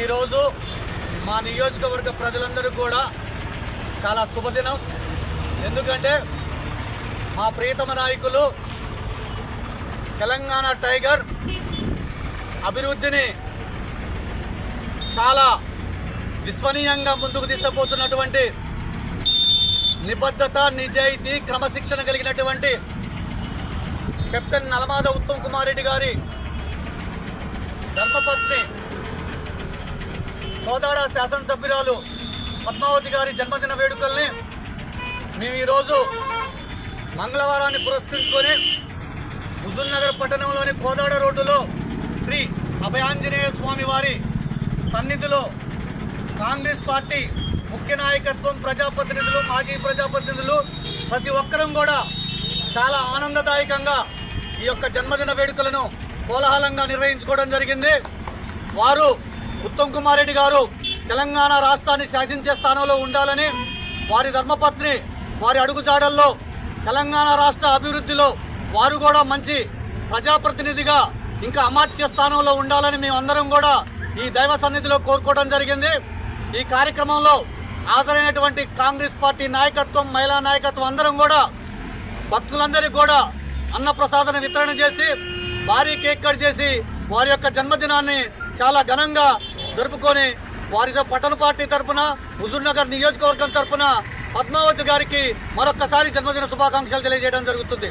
ఈరోజు మా నియోజకవర్గ ప్రజలందరూ కూడా చాలా శుభదినం. ఎందుకంటే మా ప్రియతమ నాయకులు తెలంగాణ టైగర్ అభివృద్ధిని చాలా విశ్వనీయంగా ముందుకు తీసుకుపోతున్నటువంటి నిబద్ధత నిజాయితీ క్రమశిక్షణ కలిగినటువంటి కెప్టెన్ నలమాద ఉత్తమ్ కుమార్ రెడ్డి గారి ధర్మపత్ని కోదాడ శాసనసభ్యురాలు పద్మావతి గారి జన్మదిన వేడుకల్ని మేము ఈరోజు మంగళవారాన్ని పురస్కరించుకొని హుజూర్ నగర్ పట్టణంలోని కోదాడ రోడ్డులో శ్రీ అభయాంజనేయ స్వామి వారి సన్నిధిలో కాంగ్రెస్ పార్టీ ముఖ్య నాయకత్వం ప్రజాప్రతినిధులు మాజీ ప్రజాప్రతినిధులు ప్రతి ఒక్కరం కూడా చాలా ఆనందదాయకంగా ఈ యొక్క జన్మదిన వేడుకలను కోలాహలంగా నిర్వహించుకోవడం జరిగింది. వారు ఉత్తమ్ కుమార్ రెడ్డి గారు తెలంగాణ రాష్ట్రాన్ని శాసించే స్థానంలో ఉండాలని వారి ధర్మపత్ని వారి అడుగుజాడల్లో తెలంగాణ రాష్ట్ర అభివృద్ధిలో వారు కూడా మంచి ప్రజాప్రతినిధిగా ఇంకా అమాత్య స్థానంలో ఉండాలని మేమందరం కూడా ఈ దైవ సన్నిధిలో కోరుకోవడం జరిగింది. ఈ కార్యక్రమంలో హాజరైనటువంటి కాంగ్రెస్ పార్టీ నాయకత్వం మహిళా నాయకత్వం అందరం కూడా భక్తులందరికీ కూడా అన్నప్రసాదన వితరణ చేసి భారీ కేక్ కట్ చేసి వారి యొక్క జన్మదినాన్ని చాలా ఘనంగా జరుపుకొని వారితో పట్టణ పార్టీ తరపున హుజూర్నగర్ నియోజకవర్గం తరపున పద్మావతి గారికి మరొక్కసారి జన్మదిన శుభాకాంక్షలు తెలియజేయడం జరుగుతుంది.